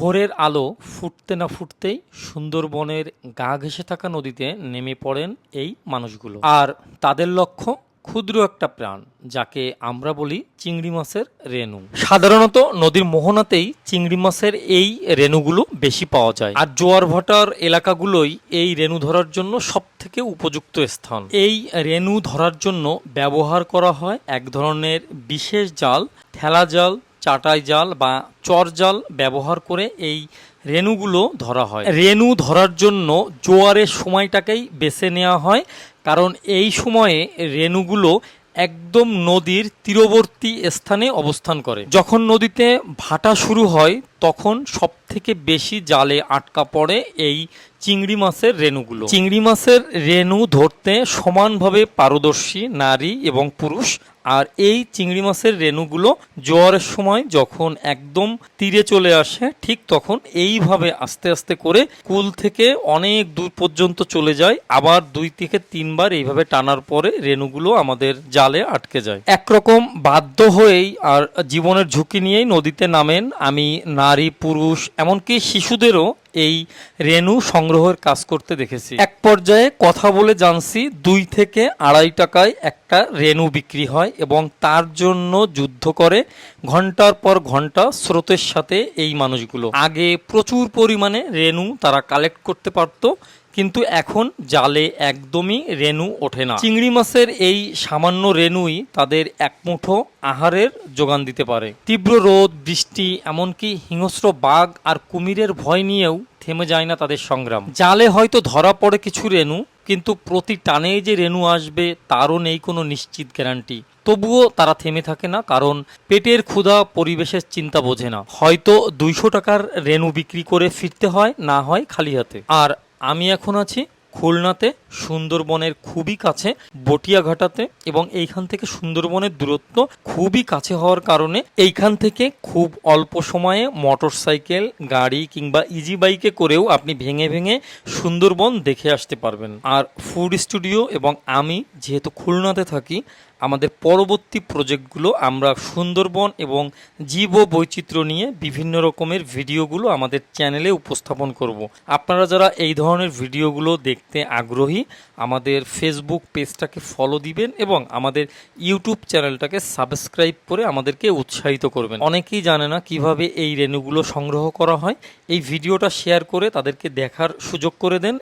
ভোরের আলো ফুটতে না ফুটতেই সুন্দরবনের গা ঘেঁষে থাকা নদীতে নেমে পড়েন এই মানুষগুলো। আর তাদের লক্ষ্য ক্ষুদ্র একটা প্রাণ, যাকে আমরা বলি চিংড়ি মাছের রেণু। সাধারণত নদীর মোহনাতেই চিংড়ি মাছের এই রেণুগুলো বেশি পাওয়া যায়। আর জোয়ার ভাটার এলাকাগুলোই এই রেণু ধরার জন্য সব থেকে উপযুক্ত স্থান। এই রেণু ধরার জন্য ব্যবহার করা হয় এক ধরনের বিশেষ জাল, ঠেলা জাল চাটাই জাল বা চর জাল ব্যবহার করে এই রেণুগুলো ধরা হয়। রেণু ধরার জন্য জোয়ারের সময়টাকেই বেছে নেওয়া হয়, কারণ এই সময়ে রেণুগুলো একদম নদীর তীরবর্তী স্থানে অবস্থান করে। যখন নদীতে ভাটা শুরু হয়, তখন সব থেকে বেশি জালে আটকা পড়ে এই চিংড়ি মাছের রেণুগুলো। চিংড়ি মাছের রেণু ধরতে সমানভাবে পারদর্শী নারী এবং পুরুষ, আর এই চিংড়ি মাছের রেণুগুলো জোয়ারের সময় যখন একদম তীরে চলে আসে, ঠিক তখন এইভাবে আস্তে আস্তে করে কুল থেকে অনেক দূর পর্যন্ত চলে যায়। আবার দুই থেকে তিনবার এইভাবে টানার পরে রেণুগুলো আমাদের জালে আটকে যায়। একরকম বাধ্য হয়েই আর জীবনের ঝুঁকি নিয়েই নদীতে নামেন আমি নারী, পুরুষ এমনকি শিশুদেরও এই রেণু সংগ্রহের কাজ করতে দেখেছি। এক পর্যায়ে কথা বলে জানছি, দুই থেকে আড়াই টাকায় একটা রেণু বিক্রি হয় এবং তার জন্য যুদ্ধ করে ঘণ্টার পর ঘণ্টা স্রোতের সাথে এই মানুষগুলো। আগে প্রচুর পরিমাণে রেণু তারা কালেক্ট করতে পারতো কিন্তু এখন জালে একদমই রেণু ওঠে না। চিংড়ি মাছের এই সামান্য রেণুই তাদের এক মুঠো আহারের যোগান দিতে পারে। তীব্র রোদ, বৃষ্টি, এমনকি হিংস্র বাঘ আর কুমিরের ভয় নিয়েও থেমে যায় না তাদের সংগ্রাম। জালে হয়তো ধরা পড়ে কিছু রেণু, কিন্তু প্রতি টানেই যে রেণু আসবে তারও নেই কোনো নিশ্চিত গ্যারান্টি। তবুও তারা থেমে থাকে না, কারণ পেটের ক্ষুধা পরিবেশের চিন্তা বোঝে না। হয়তো দুইশো টাকার রেণু বিক্রি করে ফিরতে হয়, না হয় খালি হাতে। আর আমি এখন আছি খুলনাতে, সুন্দরবনের খুবই কাছে, বটিয়াঘাটাতে এবং এইখান থেকে সুন্দরবনের দূরত্ব খুবই কাছে হওয়ার কারণে এইখান থেকে খুব অল্প সময়ে মোটর সাইকেল গাড়ি কিংবা ইজি বাইকে করেও আপনি ভেঙে ভেঙে সুন্দরবন দেখে আসতে পারবেন। আর ফুড স্টুডিও এবং আমি যেহেতু খুলনাতে থাকি, আমাদের পরবর্তী প্রজেক্টগুলো আমরা সুন্দরবন এবং জীব বৈচিত্র্য নিয়ে বিভিন্ন রকমের ভিডিওগুলো আমাদের চ্যানেলে উপস্থাপন করব। আপনারা যারা এই ধরনের ভিডিওগুলো দেখতে আগ্রহী, আমাদের ফেসবুক পেজটাকে ফলো দিবেন এবং আমাদের ইউটিউব চ্যানেলটাকে সাবস্ক্রাইব করে আমাদেরকে উৎসাহিত করবেন। অনেকেই জানে না কীভাবে এই রেণুগুলো সংগ্রহ করা হয়। এই ভিডিওটা শেয়ার করে তাদেরকে দেখার সুযোগ করে দেন।